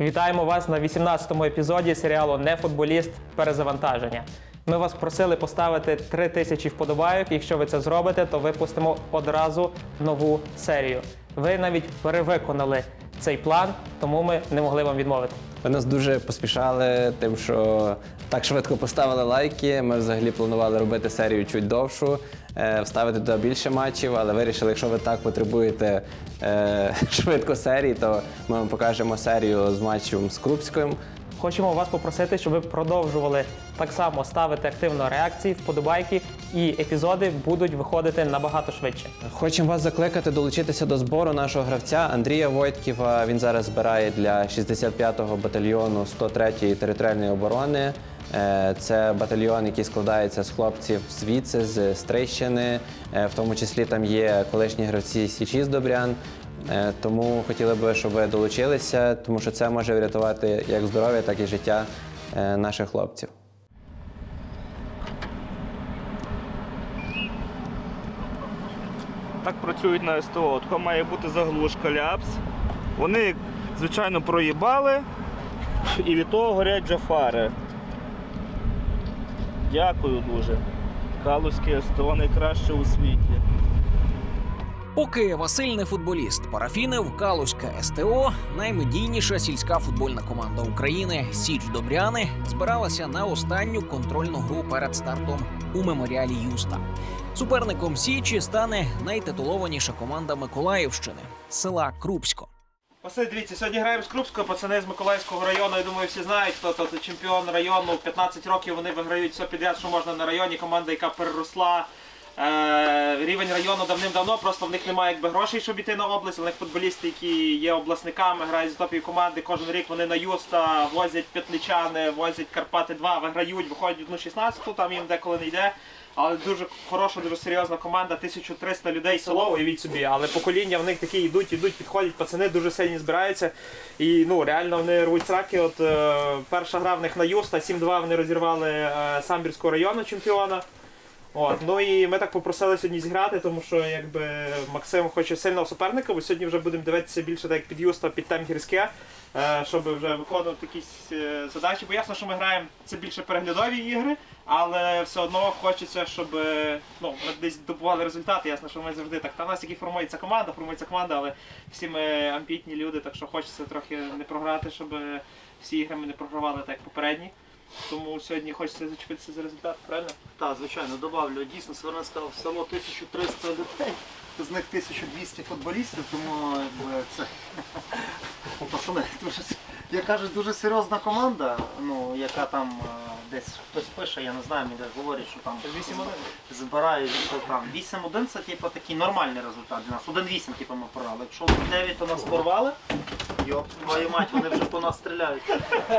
Вітаємо вас на 18-му епізоді серіалу Не футболіст перезавантаження. Ми вас просили поставити 3 тисячі вподобайок. Якщо ви це зробите, то випустимо одразу нову серію. Ви навіть перевиконали цей план, тому ми не могли вам відмовити. Ви нас дуже поспішали, тим, що так швидко поставили лайки. Ми взагалі планували робити серію чуть довшу, вставити туди більше матчів, але вирішили, якщо ви так потребуєте е, швидко серії, то ми вам покажемо серію з матчем з Крупським. Хочемо вас попросити, щоб ви продовжували так само ставити активно реакції, вподобайки, і епізоди будуть виходити набагато швидше. Хочемо вас закликати долучитися до збору нашого гравця Андрія Войтківа. Він зараз збирає для 65-го батальйону 103-ї територіальної оборони. Е, Це батальйон, який складається з хлопців звідси, з Стрийщини. Е, В тому числі там є колишні гравці Січі з Добрян. Е, Тому хотіли би, щоб ви долучилися, тому що це може врятувати як здоров'я, так і життя наших хлопців. Так працюють на СТО. Така має бути заглушка ляпс. Вони, звичайно, проїбали і від того горять вже фари. Дякую дуже. Калузьке СТО найкраще у світі. Поки Василь не футболіст, парафінив Калузька СТО, наймедійніша сільська футбольна команда України Січ Добряни збиралася на останню контрольну гру перед стартом у меморіалі Юста. Суперником Січі стане найтитулованіша команда Миколаївщини села Крупсько. Василь, дивіться, сьогодні граємо з Крупського, пацани з Миколаївського району. Я думаю, всі знають, хто то чемпіон району. 15 років вони виграють все підряд, що можна на районі. Команда, яка переросла. Е, рівень району давним-давно, просто в них немає якби грошей, щоб іти на область. У них футболісти, які є обласниками, грають з топів команди. Кожен рік вони на Юста возять п'ятличани, возять Карпати 2, виграють, виходять в одну 16 там їм деколи не йде. Але дуже хороша, дуже серйозна команда, 1300 людей село, уявіть собі, але покоління в них такі йдуть, йдуть, підходять, пацани дуже сильні збираються. І ну реально вони рвуть сраки. От е, перша гра в них на Юста, 7-2 вони розірвали е, Самбірського району чемпіона. От, ну і ми так попросили сьогодні зіграти, тому що якби Максим хоче сильного суперника, бо сьогодні вже будемо дивитися більше так під Юста, під Темгірське, е, щоб вже виконувати якісь е, задачі. Бо ясно, що ми граємо це більше переглядові ігри, але все одно хочеться, щоб е, ну, ми десь добували результати. Ясно, що ми завжди так. Та в нас тільки формується команда, формується команда, але всі ми амбітні люди, так що хочеться трохи не програти, щоб всі ігри ми не програвали так як попередні. Тому сьогодні хочеться зачепитися за результат, правильно? Так, звичайно, добавлю. Дійсно, Сверна сказав, село 1300 людей, з них 1200 футболістів, тому якби це пацани, дуже, я кажу, дуже серйозна команда, ну, яка там е, десь хтось пише, я не знаю, мені десь говорять, що там 8-1. збирають що там 8-1 це типу, такий нормальний результат для нас. 1-8 типу, ми програли. Якщо 1-9 то нас порвали, йоп, твою мать, вони вже по нас стріляють.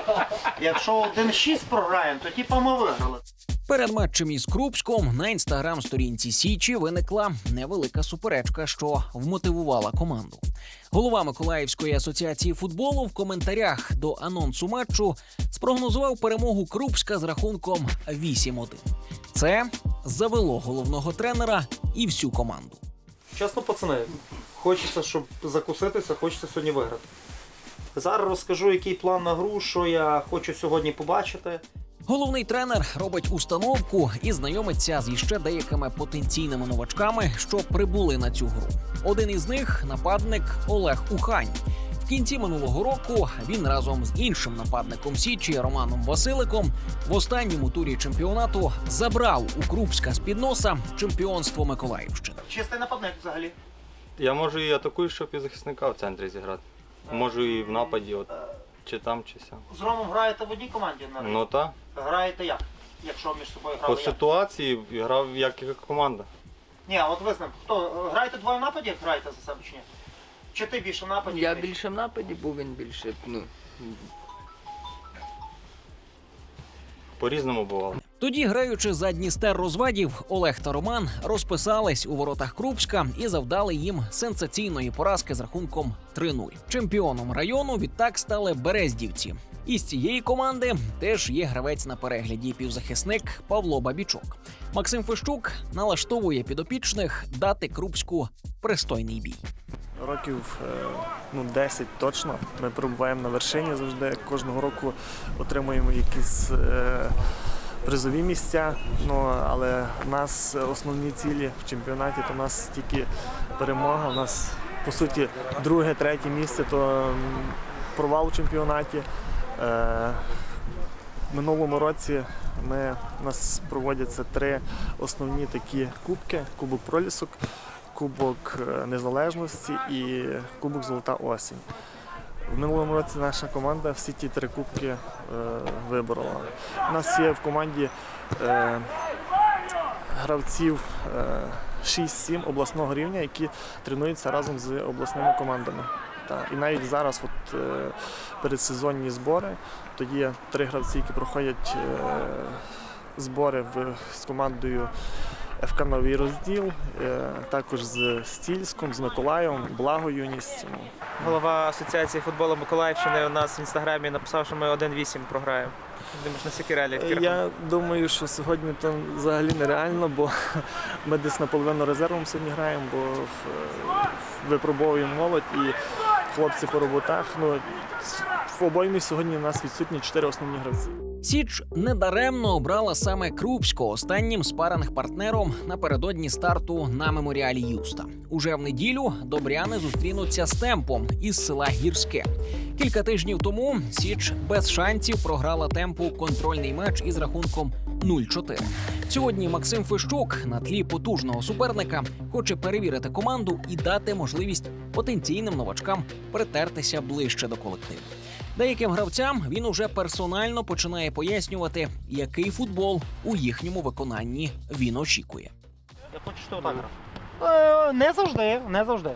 Якщо 1-6 програємо, то типу ми виграли. Перед матчем із Крупськом на інстаграм-сторінці Січі виникла невелика суперечка, що вмотивувала команду. Голова Миколаївської асоціації футболу в коментарях до анонсу матчу спрогнозував перемогу Крупська з рахунком 8-1. Це завело головного тренера і всю команду. Чесно, пацани, хочеться, щоб закуситися, хочеться сьогодні виграти. Зараз розкажу, який план на гру, що я хочу сьогодні побачити. Головний тренер робить установку і знайомиться з іще деякими потенційними новачками, що прибули на цю гру. Один із них нападник Олег Ухань. В кінці минулого року він разом з іншим нападником Січі Романом Василиком в останньому турі чемпіонату забрав у Крупська з під носа чемпіонство Миколаївщини. Чистий нападник взагалі. Я можу і атакуючого півзахисника в центрі зіграти. Можу і в нападі, от, чи там, чи сям. З Ромом граєте в одній команді? на- Ну так. Граєте як? Якщо між собою По грали як? ситуації грав як і команда. Ні, от ви знаєте, хто граєте двоє в нападі, як граєте за себе чи ні? Чи ти більше в нападі? Я ти? більше в нападі, був він більше. Ну, По-різному бувало. Тоді, граючи за Дністер розвадів, Олег та Роман розписались у воротах Крупська і завдали їм сенсаційної поразки з рахунком 3-0. Чемпіоном району відтак стали Берездівці. Із цієї команди теж є гравець на перегляді півзахисник Павло Бабічок. Максим Фещук налаштовує підопічних дати Крупську пристойний бій. років е, ну, 10 точно. Ми перебуваємо на вершині завжди. Кожного року отримуємо якісь е, призові місця. Ну, але в нас основні цілі в чемпіонаті то в нас тільки перемога. У нас по суті друге, третє місце то провал у чемпіонаті. Е, минулому році ми, у нас проводяться три основні такі кубки: Кубок Пролісок, Кубок е, Незалежності і Кубок Золота осінь. В минулому році наша команда всі ті три кубки е, виборола. У нас є в команді е, гравців е, 6-7 обласного рівня, які тренуються разом з обласними командами. Та, і навіть зараз, от, е, передсезонні збори, то є три гравці, які проходять е, збори в, з командою ФК Новий розділ, е, також з Стільськом, з Миколаєвом, Благо Юність. Ну, Голова Асоціації футболу Миколаївщини у нас в інстаграмі написав, що ми 1-8 програємо. Думаєш, на скільки реалій? Я думаю, що сьогодні то взагалі нереально, бо ми десь наполовину резервом сьогодні граємо, бо в- випробовуємо молодь і хлопці по роботах. Ну, в обоймі сьогодні у нас відсутні чотири основні гравці. Січ недаремно обрала саме Крупського останнім спаринг партнером напередодні старту на меморіалі Юста. Уже в неділю добряни зустрінуться з темпом із села Гірське. Кілька тижнів тому Січ без шансів програла темпу контрольний матч із рахунком 0-4. Сьогодні Максим Фищук на тлі потужного суперника хоче перевірити команду і дати можливість потенційним новачкам притертися ближче до колективу. Деяким гравцям він уже персонально починає пояснювати, який футбол у їхньому виконанні він очікує. Я хочу, що так грав. Е, Не завжди, не завжди.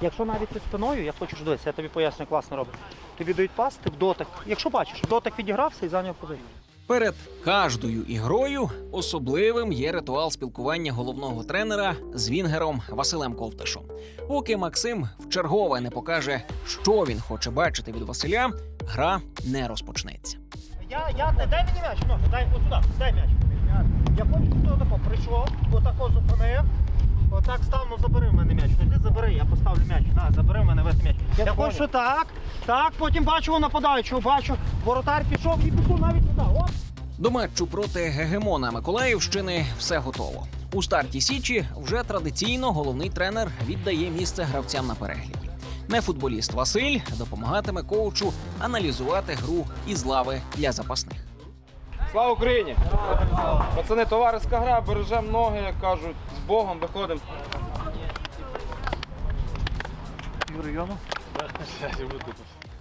Якщо навіть ти спиною, я хочу що дивитися, я тобі поясню, класно робить. Тобі дають пас, ти в дотик. Якщо бачиш, в дотик відігрався і зайняв позицію. Перед кожною ігрою особливим є ритуал спілкування головного тренера з вінгером Василем Ковташом. Поки Максим вчергове не покаже, що він хоче бачити від Василя, гра не розпочнеться. Я, я, дай мені м'яч, ну, дай от сюди, дай м'яч. Я хочу, що тако прийшов, отако зупинив, отак став, ну забери в мене м'яч. Ну ти забери, я поставлю м'яч. На, забери в мене весь м'яч. Я, хочу, так, так, потім бачу нападаючого, бачу, воротар пішов і пішов навіть туди. Оп. До матчу проти гегемона Миколаївщини все готово. У старті Січі вже традиційно головний тренер віддає місце гравцям на перегляді. Не футболіст Василь допомагатиме коучу аналізувати гру із лави для запасних. Слава Україні! Пацани, товариська гра, бережемо ноги, як кажуть, з Богом виходимо.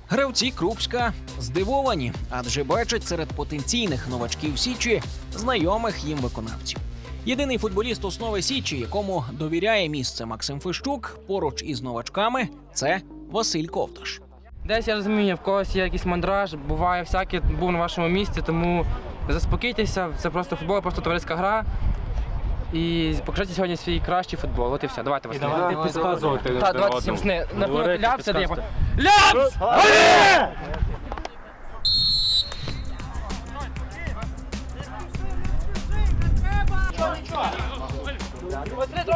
Гравці Крупська здивовані, адже бачать серед потенційних новачків Січі знайомих їм виконавців. Єдиний футболіст основи Січі, якому довіряє місце Максим Фищук поруч із новачками, це Василь Ковташ. Десь я розумію, в когось є якийсь мандраж, буває всяке, був на вашому місці, тому заспокійтеся, це просто футбол, просто товариська гра. І покажіть сьогодні свій кращий футбол. От і все. Давайте вас. Давайте підказувати. Так, давайте всім сни. На ляпс, я даю.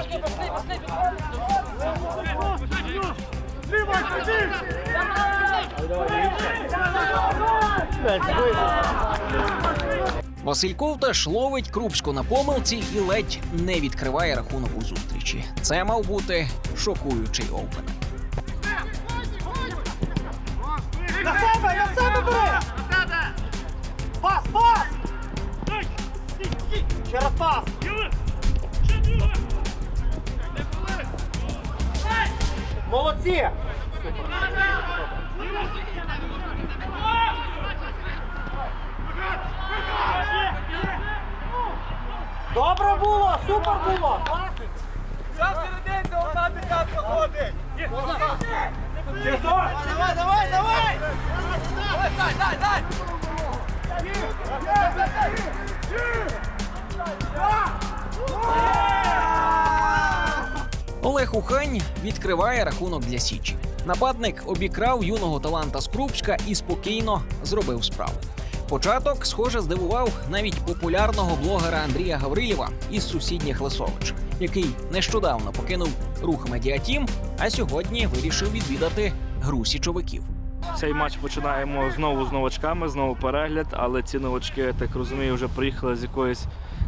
Ляпс! Василь Ковташ ловить Крупську на помилці і ледь не відкриває рахунок у зустрічі. Це мав бути шокуючий опен. Молодці! Добре було, супер було! Давай, давай, давай! Олег Ухань відкриває рахунок для Січі. Нападник обікрав юного таланта Скрупська і спокійно зробив справу. Початок, схоже, здивував навіть популярного блогера Андрія Гаврилєва із сусідніх Лисович, який нещодавно покинув рух Медіатім, а сьогодні вирішив відвідати гру січовиків. Цей матч починаємо знову з новачками, знову перегляд, але ці новачки, так розумію, вже приїхали з якоїсь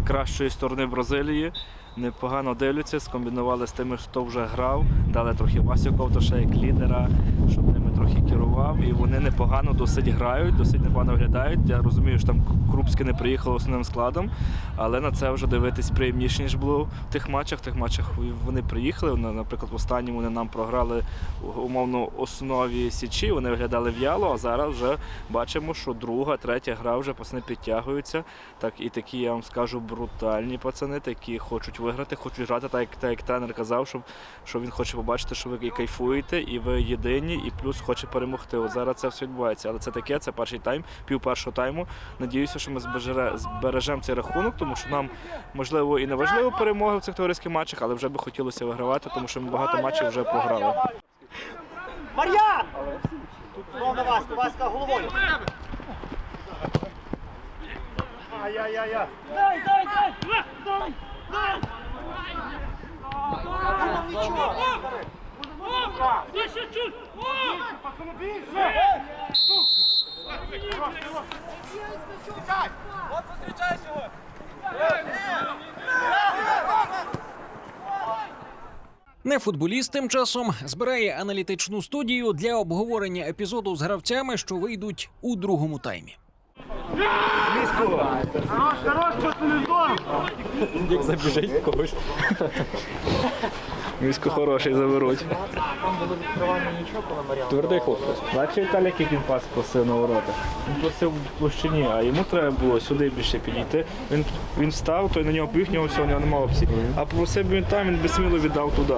кращої сторони Бразилії. Непогано дивляться, скомбінували з тими, хто вже грав, дали трохи Васю Ковташа як лідера, щоб ними трохи керував. І вони непогано досить грають, досить непогано виглядають. Я розумію, що там Крупське не приїхало основним складом, але на це вже дивитись приємніше, ніж було в тих матчах. В тих матчах вони приїхали. Наприклад, в останньому вони нам програли умовно основі Січі. Вони виглядали в'яло, а зараз вже бачимо, що друга, третя гра вже пацани підтягуються. Так і такі, я вам скажу, брутальні пацани, такі хочуть виграти, хочуть грати, так як, так як тренер казав, що, що він хоче побачити, що ви кайфуєте, і ви єдині, і плюс хоче перемогти. От зараз це все відбувається. Але це таке, це перший тайм, пів першого тайму. Надіюся, що ми збережемо цей рахунок, тому що нам можливо і не важливо перемоги в цих товариських матчах, але вже би хотілося вигравати, тому що ми багато матчів вже програли. Мар'ян! Знов на Ваську, Васька головою. Ай-яй-яй-яй. Не футболіст тим часом збирає аналітичну студію для обговорення епізоду з гравцями, що вийдуть у другому таймі. Як забіжить когось. Місько хороший заберуть. Твердий хлопець. Бачив Віталій, як він пас просив на ворота. Він просив в площині, а йому треба було сюди більше підійти. Він, він встав, той на нього в нього всього нього немає опцій. А попросив би він там, він би сміло віддав туди.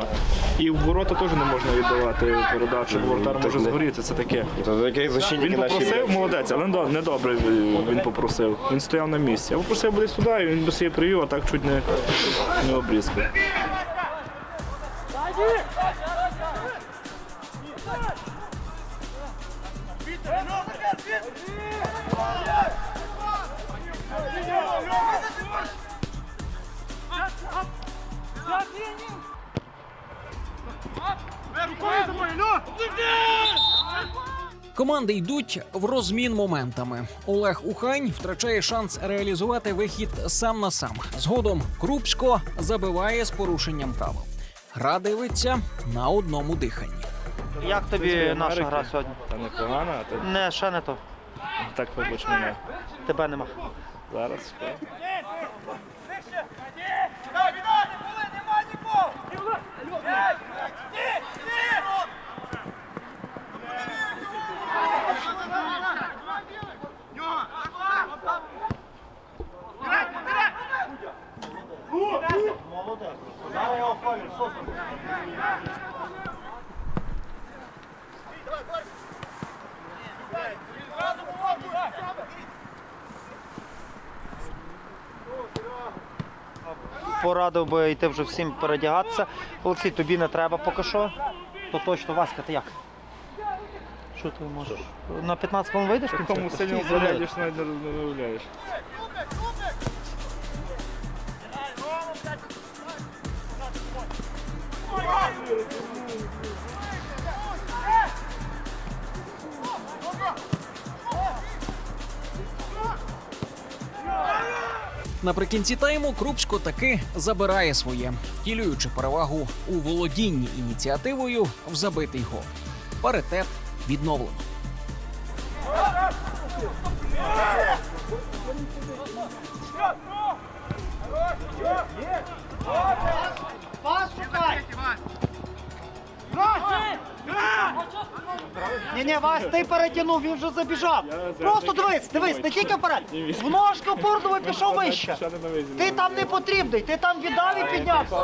І в ворота теж не можна віддавати передачу, бо воротар може згоріти, це таке. Він попросив, молодець, але недо- недобре він попросив. Він стояв на місці. Я попросив би десь туди, і він би собі привів, а так чуть не, не обрізкав. Команди йдуть в розмін моментами. Олег Ухань втрачає шанс реалізувати вихід сам на сам. Згодом Крупсько забиває з порушенням правил. Гра дивиться на одному диханні. Як тобі наша гра сьогодні? Та непогано, а ти Не, ще не то. так побач мене. Тебе нема. Зараз. Молодець. Зараз його колір, сосом. Порадив би йти вже всім передягатися. Олексій, тобі не треба поки що. То точно, Васька, ти як? Що ти можеш? На 15 хвилин вийдеш? в кінці? Кому сильно навіть не не уявляєш. Наприкінці тайму Крупсько таки забирає своє, втілюючи перевагу у володінні ініціативою в забитий гол. Паритет відновлено. Вась, ти перетягнув, він вже забіжав. Просто дивись, дивись, не тільки вперед. В ножку Бурдову пішов вище. Ти там не потрібний, ти там віддав і піднявся.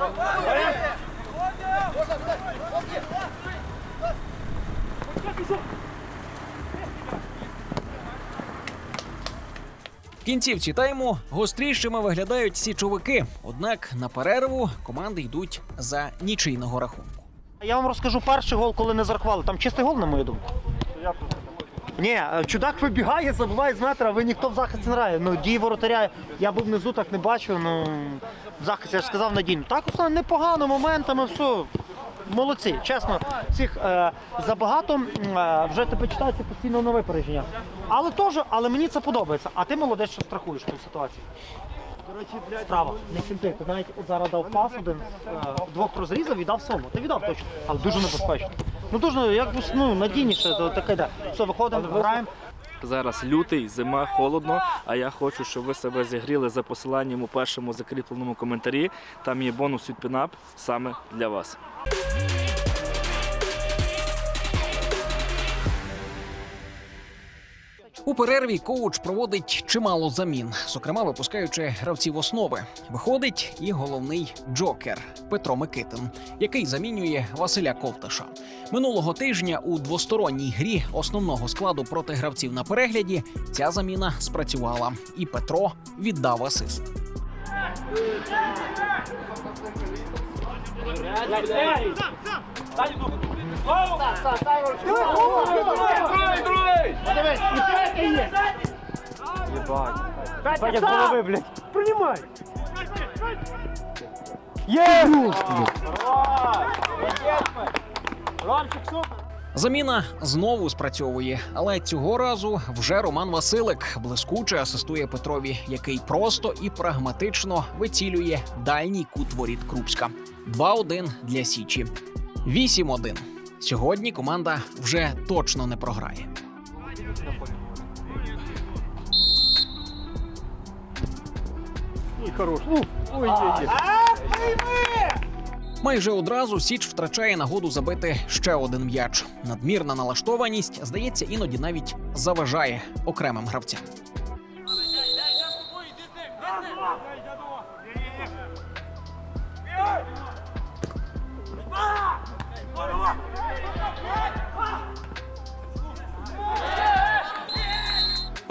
В кінцівці тайму гострішими виглядають січовики. Однак на перерву команди йдуть за нічийного рахунку. Я вам розкажу перший гол, коли не зарахували. Там чистий гол, на мою думку. Ні, е, чудак вибігає, забиває з метра, ви ніхто в захисті не грає. Ну, дії воротаря, я був внизу, так не бачив. Ну, в захисті я ж сказав надійно. Так, основне, непогано, моментами, все. молодці, чесно, цих е, забагато е, вже тебе читається постійно нове переження. Але теж, але мені це подобається. А ти молодець, що страхуєш ту ситуацію. Справа, не кінти. Ти навіть от зараз дав пас один, е, двох розрізав і дав сому. Ти віддав точно, але дуже небезпечно. Ну дуже як ну, надійніше, то таке да. Все, виходимо, граємо. Зараз лютий, зима, холодно. А я хочу, щоб ви себе зігріли за посиланням у першому закріпленому коментарі. Там є бонус від Пінап саме для вас. У перерві коуч проводить чимало замін, зокрема випускаючи гравців основи. Виходить і головний джокер Петро Микитин, який замінює Василя Ковташа. Минулого тижня у двосторонній грі основного складу проти гравців на перегляді ця заміна спрацювала, і Петро віддав асист. Петя, голови, блядь. Приймай. Заміна знову спрацьовує, але цього разу вже Роман Василик блискуче асистує Петрові, який просто і прагматично вицілює дальній кут воріт Крупська. 2-1 для Січі. 8-1. Сьогодні команда вже точно не програє. Майже одразу Січ втрачає нагоду забити ще один м'яч. Надмірна налаштованість, здається, іноді навіть заважає окремим гравцям.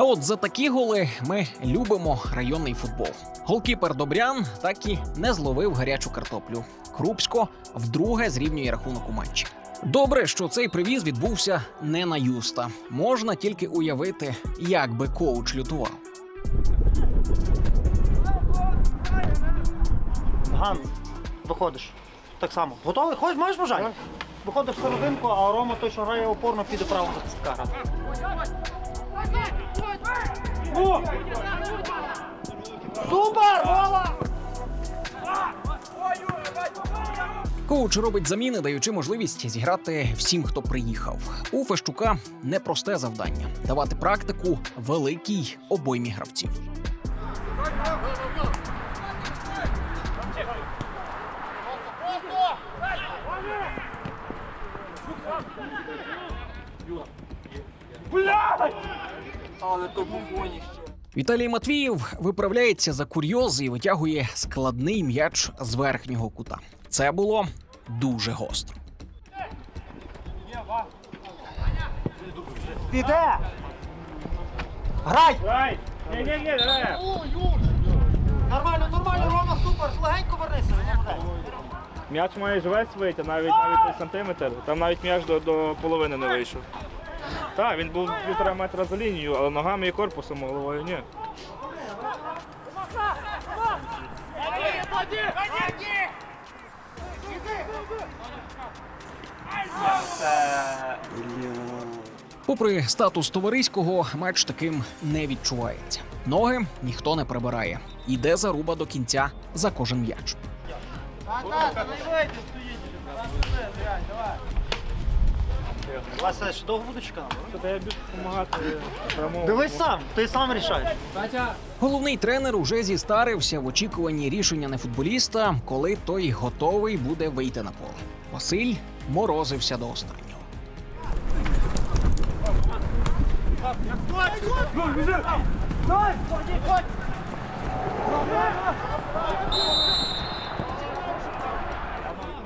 От за такі голи ми любимо районний футбол. Голкіпер Добрян так і не зловив гарячу картоплю. Крупсько вдруге зрівнює рахунок у матчі. Добре, що цей привіз відбувся не на юста. Можна тільки уявити, як би коуч лютував. Ганс, виходиш. Так само. Готовий? Ходь, маєш бажання? Виходиш в серединку, а Рома той, що грає опорно, піде право захистка грати. Супер! Гола! Коуч робить заміни, даючи можливість зіграти всім, хто приїхав. У Фещука непросте завдання давати практику великій обоймі гравців. Віталій Матвієв виправляється за курйоз і витягує складний м'яч з верхнього кута. Це було дуже гостро. Піде! Грай! Грай! Ні, ні, ні, Нормально, нормально, Рома, супер! Легенько вернися. М'яч має ж весь вийти, навіть навіть сантиметр. Там навіть м'яч до, до половини не вийшов. Так, він був півтора метра за лінією, але ногами і корпусом, а головою ні. Попри статус товариського, матч таким не відчувається. Ноги ніхто не прибирає. Іде заруба до кінця за кожен м'яч. Вася, ще довго буду чекати? Тобто я більше допомагати прямо. Дивись сам, ти сам рішаєш. Головний тренер уже зістарився в очікуванні рішення не футболіста, коли той готовий буде вийти на поле. Василь морозився до останнього.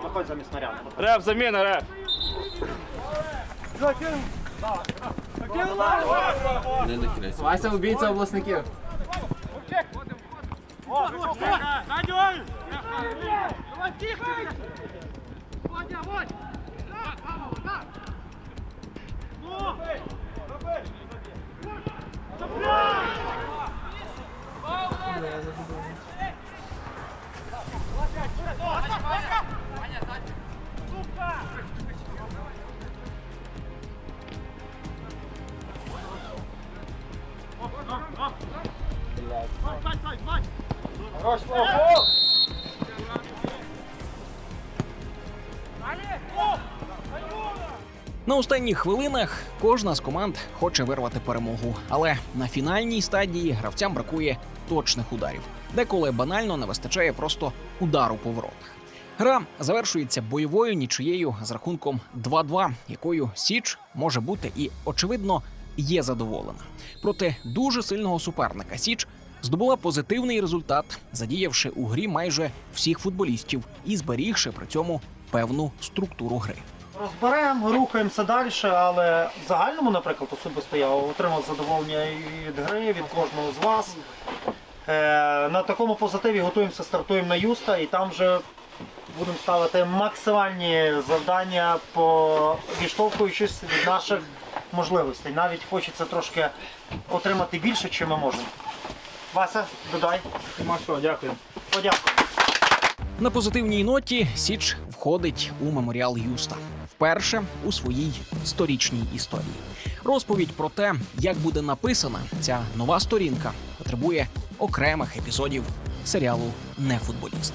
Заходь замість снаряду. Не нахиляйся. Вася убійця обласників. Сука! На останніх хвилинах кожна з команд хоче вирвати перемогу, але на фінальній стадії гравцям бракує точних ударів. Деколи банально не вистачає просто удару по воротах. Гра завершується бойовою нічиєю з рахунком 2-2, якою Січ може бути і, очевидно, є задоволена. Проти дуже сильного суперника Січ здобула позитивний результат, задіявши у грі майже всіх футболістів і зберігши при цьому певну структуру гри. Розберемо, рухаємося далі, але в загальному, наприклад, особисто я отримав задоволення від гри, від кожного з вас. Е, на такому позитиві готуємося, стартуємо на Юста і там вже будемо ставити максимальні завдання, відштовхуючись від наших можливостей. Навіть хочеться трошки отримати більше, чим ми можемо. Вася, додай. Нема що, дякую. Подякую. На позитивній ноті Січ входить у меморіал Юста вперше у своїй сторічній історії. Розповідь про те, як буде написана ця нова сторінка, потребує окремих епізодів серіалу Нефутболіст.